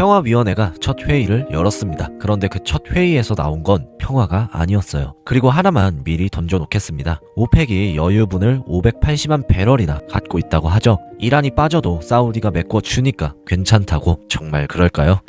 평화위원회가 첫 회의를 열었습니다. 그런데 그 첫 회의에서 나온 건 평화가 아니었어요. 그리고 하나만 미리 던져놓겠습니다. 오펙이 여유분을 580만 배럴이나 갖고 있다고 하죠. 이란이 빠져도 사우디가 메꿔 주니까 괜찮다고 정말 그럴까요?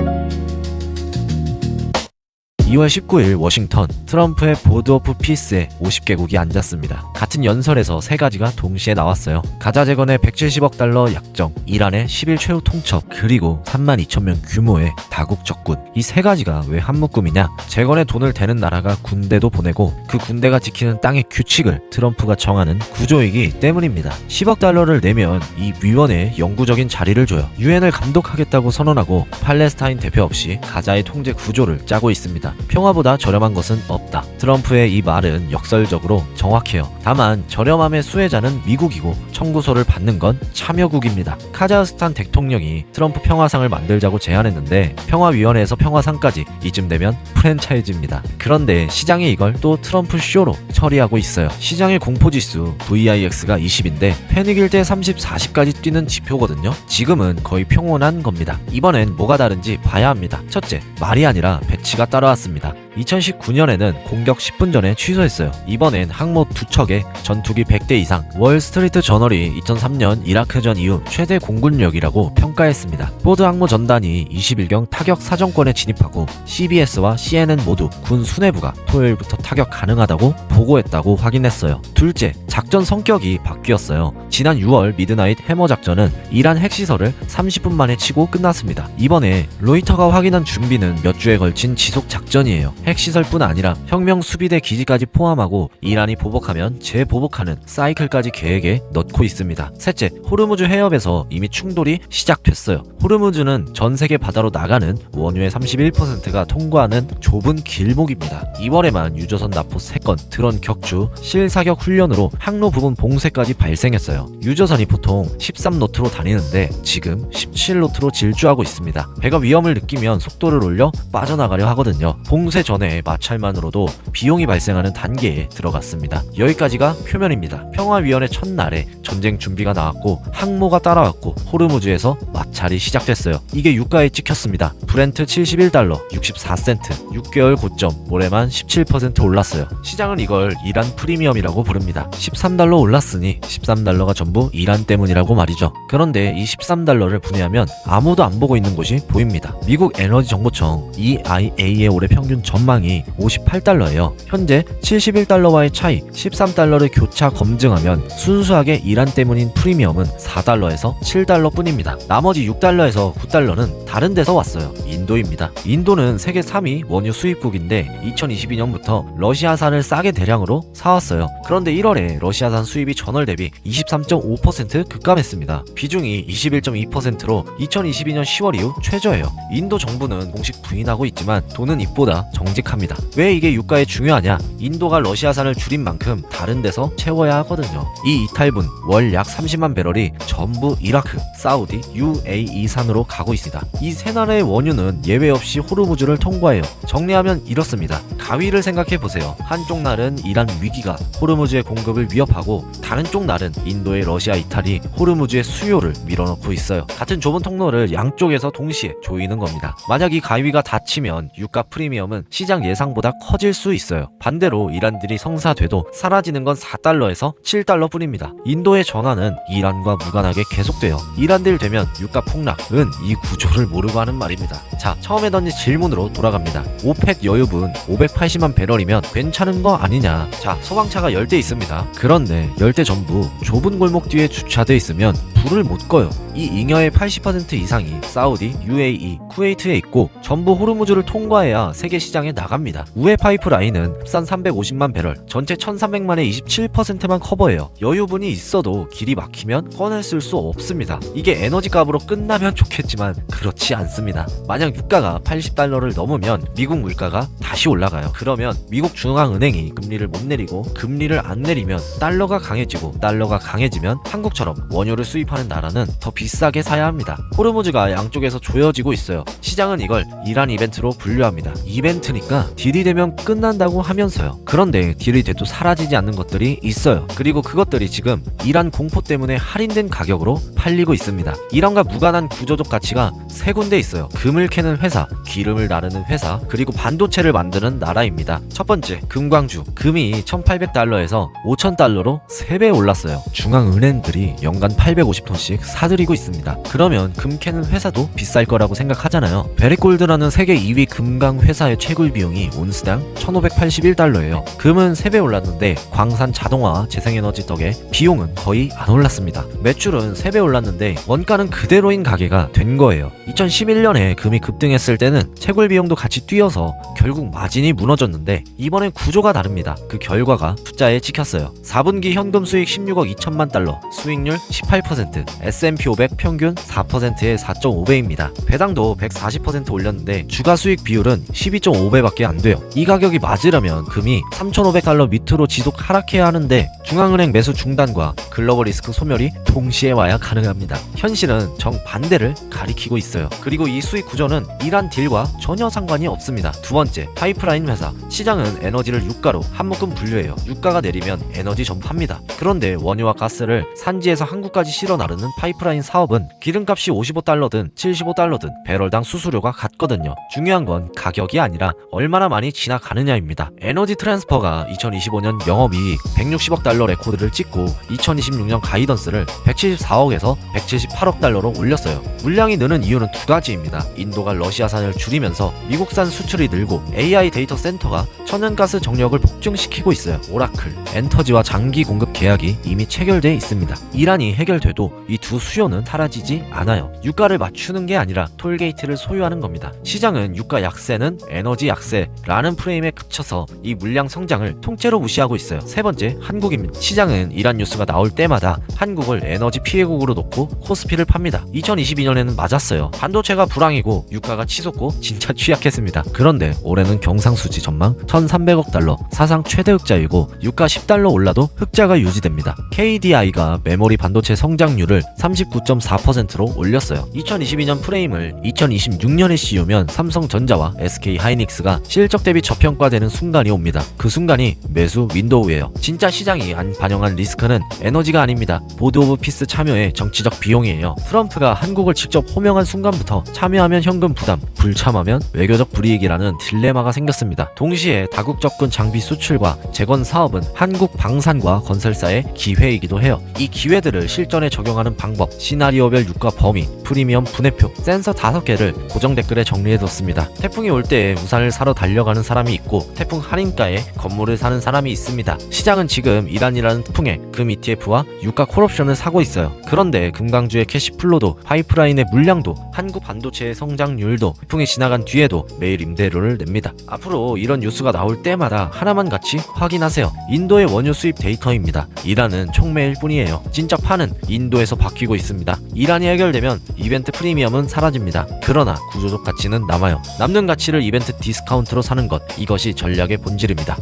2월 19일 워싱턴 트럼프의 보드 오프 피스에 50개국이 앉았습니다. 같은 연설에서 세 가지가 동시에 나왔어요. 가자 재건의 170억 달러 약정, 이란의 10일 최후 통첩, 그리고 3만 2천 명 규모의 다국 적군. 이 세 가지가 왜 한 묶음이냐? 재건에 돈을 대는 나라가 군대도 보내고 그 군대가 지키는 땅의 규칙을 트럼프가 정하는 구조이기 때문입니다. 10억 달러를 내면 이 위원회에 영구적인 자리를 줘요. 유엔을 감독하겠다고 선언하고 팔레스타인 대표 없이 가자의 통제 구조를 짜고 있습니다. 평화보다 저렴한 것은 없다. 트럼프의 이 말은 역설적으로 정확해요. 다만 저렴함의 수혜자는 미국이고 청구서를 받는 건 참여국입니다. 카자흐스탄 대통령이 트럼프 평화상을 만들자고 제안했는데 평화위원회에서 평화상까지 이쯤 되면 프랜차이즈입니다. 그런데 시장이 이걸 또 트럼프 쇼로 처리하고 있어요. 시장의 공포지수 VIX가 20인데 패닉일 때 30, 40까지 뛰는 지표거든요. 지금은 거의 평온한 겁니다. 이번엔 뭐가 다른지 봐야 합니다. 첫째, 말이 아니라 배치가 따라왔습니다. 2019년에는 공격 10분 전에 취소했어요. 이번엔 항모 두 척에 전투기 100대 이상. 월스트리트 저널이 2003년 이라크전 이후 최대 공군력이라고 평가했습니다. 포드 항모 전단이 21경 타격 사정권에 진입하고 CBS와 CNN 모두 군 수뇌부가 토요일부터 타격 가능하다고 보고했다고 확인했어요. 둘째, 작전 성격이 바뀌었어요. 지난 6월 미드나잇 해머 작전은 이란 핵시설을 30분 만에 치고 끝났습니다. 이번에 로이터가 확인한 준비는 몇 주에 걸친 지속 작전이에요. 핵시설뿐 아니라 혁명 수비대 기지까지 포함하고 이란이 보복하면 재보복하는 사이클까지 계획에 넣고 있습니다. 셋째, 호르무즈 해협에서 이미 충돌이 시작됐어요. 호르무즈는 전 세계 바다로 나가는 원유의 31%가 통과하는 좁은 길목입니다. 2월에만 유조선 납포 3건, 드론 격추, 실사격 훈련으로 항로 부분 봉쇄까지 발생했어요. 유조선이 보통 13노트로 다니는데 지금 17노트로 질주하고 있습니다. 배가 위험을 느끼면 속도를 올려 빠져나가려 하거든요. 봉쇄 전에 마찰만으로도 비용이 발생하는 단계에 들어갔습니다. 여기까지가 표면입니다. 평화위원회 첫날에 전쟁 준비가 나왔고 항모가 따라왔고 호르무즈에서 마찰이 시작됐어요. 이게 유가에 찍혔습니다. 브렌트 71달러 64센트 6개월 고점 올해만 17% 올랐어요. 시장은 이걸 이란 프리미엄이라고 부릅니다. 13달러 올랐으니 13달러가 전부 이란 때문이라고 말이죠. 그런데 이 13달러를 분해하면 아무도 안 보고 있는 곳이 보입니다. 미국 에너지 정보청 EIA의 올해 평균 전망이 58달러예요. 현재 71달러와의 차이 13달러를 교차 검증하면 순수하게 이란 때문인 프리미엄은 4달러에서 7달러 뿐입니다. 나머지 6달러에서 9달러는 다른 데서 왔어요. 인도입니다. 인도는 세계 3위 원유 수입국인데 2022년부터 러시아산을 싸게 대량으로 사왔어요. 그런데 1월에 러시아산 수입이 전월 대비 23.5% 급감했습니다. 비중이 21.2%로 2022년 10월 이후 최저예요. 인도 정부는 공식 부인하고 있지만 돈은 입보다 정직합니다. 왜 이게 유가에 중요하냐? 인도가 러시아산을 줄인 만큼 다른 데서 채워야 하거든요. 이 이탈분 월 약 30만 배럴이 전부 이라크, 사우디, UAE산으로 가고 있습니다. 이 세 나라의 원유는 예외 없이 호르무즈를 통과해요. 정리하면 이렇습니다. 가위를 생각해 보세요. 한쪽 날은 이란 위기가 호르무즈의 공급을 위협하고 다른 쪽 날은 인도의 러시아 이탈이 호르무즈의 수요를 밀어넣고 있어요. 같은 좁은 통로를 양쪽에서 동시에 조이는 겁니다. 만약 이 가위가 닫히면 유가 프리미엄은 시장 예상보다 커질 수 있어요. 반대로 이란들이 성사돼도 사라지는 건 4달러에서 7달러 뿐입니다. 인도의 전환은 이란과 무관하게 계속돼요. 이란들 되면 유가 폭락은 이 구조를 모르고 하는 말입니다. 자, 처음에 던진 질문으로 돌아갑니다. 오펙 여유분 580만 배럴이면 괜찮은 거 아니냐? 자, 소방차가 열대 있습니다. 그런데 열대 전부 좁은 골목 뒤에 주차돼 있으면 불을 못 꺼요. 이 잉여의 80% 이상이 사우디, UAE, 쿠웨이트에 있고 전부 호르무즈를 통과해야 세계 시장에 나갑니다. 우회 파이프라인은 흡산 350만 배럴, 전체 1300만의 27%만 커버해요. 여유분이 있어도 길이 막히면 꺼냈을 수 없습니다. 이게 에너지 값으로 끝나면 좋겠지만 그렇지 않습니다. 만약 유가가 80달러를 넘으면 미국 물가가 다시 올라가요. 그러면 미국 중앙은행이 금리를 못 내리고 금리를 안 내리면 달러가 강해지고 달러가 강해지면 한국처럼 원유를 수입 수입하는 나라는 더 비싸게 사야 합니다. 호르무즈가 양쪽에서 조여지고 있어요. 시장은 이걸 이란 이벤트로 분류합니다. 이벤트니까 딜이 되면 끝난다고 하면서요. 그런데 딜이 돼도 사라지지 않는 것들이 있어요. 그리고 그것들이 지금 이란 공포 때문에 할인된 가격으로 팔리고 있습니다. 이란과 무관한 구조적 가치가 세 군데 있어요. 금을 캐는 회사, 기름을 나르는 회사, 그리고 반도체를 만드는 나라입니다. 첫 번째, 금광주. 금이 1,800달러에서 5,000달러로 3배 올랐어요. 중앙은행들이 연간 850 톤씩 사들이고 있습니다. 그러면 금 캐는 회사도 비쌀 거라고 생각하잖아요. 베리골드라는 세계 2위 금강 회사의 채굴 비용이 온스당 1,581달러예요. 금은 3배 올랐는데 광산 자동화, 재생에너지 덕에 비용은 거의 안 올랐습니다. 매출은 3배 올랐는데 원가는 그대로인 가게가 된 거예요. 2011년에 금이 급등했을 때는 채굴 비용도 같이 뛰어서 결국 마진이 무너졌는데 이번엔 구조가 다릅니다. 그 결과가 숫자에 찍혔어요. 4분기 현금 수익 16억 2천만 달러, 수익률 18%, S&P 500 평균 4%의 4.5배입니다. 배당도 140% 올렸는데 주가 수익 비율은 12.5배밖에 안 돼요. 이 가격이 맞으려면 금이 3,500달러 밑으로 지속 하락해야 하는데 중앙은행 매수 중단과 글로벌 리스크 소멸이 동시에 와야 가능합니다. 현실은 정반대를 가리키고 있어요. 그리고 이 수익 구조는 이란 딜과 전혀 상관이 없습니다. 두 번째, 파이프라인 회사. 시장은 에너지를 유가로 한 묶음 분류해요. 유가가 내리면 에너지 전파입니다. 그런데 원유와 가스를 산지에서 한국까지 실어 나르는 파이프라인 사업은 기름값이 55달러든 75달러든 배럴당 수수료가 같거든요. 중요한 건 가격이 아니라 얼마나 많이 지나가느냐입니다. 에너지 트랜스퍼가 2025년 영업이익 160억 달러 레코드를 찍고 2026년 가이던스를 174억에서 178억 달러로 올렸어요. 물량이 느는 이유는 두 가지입니다. 인도가 러시아산을 줄이면서 미국산 수출이 늘고 AI 데이터 센터가 천연가스 정력을 폭증시키고 있어요. 오라클, 엔터지와 장기 공급 계약이 이미 체결돼 있습니다. 이란이 해결돼도 이 두 수요는 사라지지 않아요. 유가를 맞추는 게 아니라 톨게이트를 소유하는 겁니다. 시장은 유가 약세는 에너지 약세라는 프레임에 갇혀서 이 물량 성장을 통째로 무시하고 있어요. 세 번째, 한국입니다. 시장은 이란 뉴스가 나올 때마다 한국을 에너지 피해국으로 놓고 코스피를 팝니다. 2022년에는 맞았어요. 반도체가 불황이고 유가가 치솟고 진짜 취약했습니다. 그런데 올해는 경상수지 전망 1,300억 달러 사상 최대 흑자이고 유가 10달러 올라도 흑자가 유지됩니다. KDI가 메모리 반도체 성장 률을 39.4%로 올렸어요. 2022년 프레임을 2026년에 씌우면 삼성전자와 SK 하이닉스가 실적 대비 저평가되는 순간이 옵니다. 그 순간이 매수 윈도우예요. 진짜 시장이 안 반영한 리스크는 에너지가 아닙니다. 보드 오브 피스 참여의 정치적 비용이에요. 트럼프가 한국을 직접 호명한 순간부터 참여하면 현금 부담, 불참하면 외교적 불이익이라는 딜레마가 생겼습니다. 동시에 다국 접근 장비 수출과 재건 사업은 한국 방산과 건설사의 기회이기도 해요. 이 기회들을 실전에 적용 하는 방법, 시나리오별 유가 범위, 프리미엄 분해표, 센서 5개를 고정 댓글에 정리해뒀습니다. 태풍이 올때 우산을 사러 달려가는 사람이 있고 태풍 할인가에 건물을 사는 사람이 있습니다. 시장은 지금 이란이라는 태풍에 금 ETF와 유가 콜옵션을 사고 있어요. 그런데 금강주의 캐시플로도 파이프라인의 물량도 한국 반도체의 성장률도 태풍이 지나간 뒤에도 매일 임대료를 냅니다. 앞으로 이런 뉴스가 나올 때마다 하나만 같이 확인하세요. 인도의 원유 수입 데이터입니다. 이란은 촉매일 뿐이에요. 진짜 판은 인도에서 바뀌고 있습니다. 이란이 해결되면 이벤트 프리미엄은 사라집니다. 그러나 구조적 가치는 남아요. 남는 가치를 이벤트 디스카운트로 사는 것 이것이 전략의 본질입니다.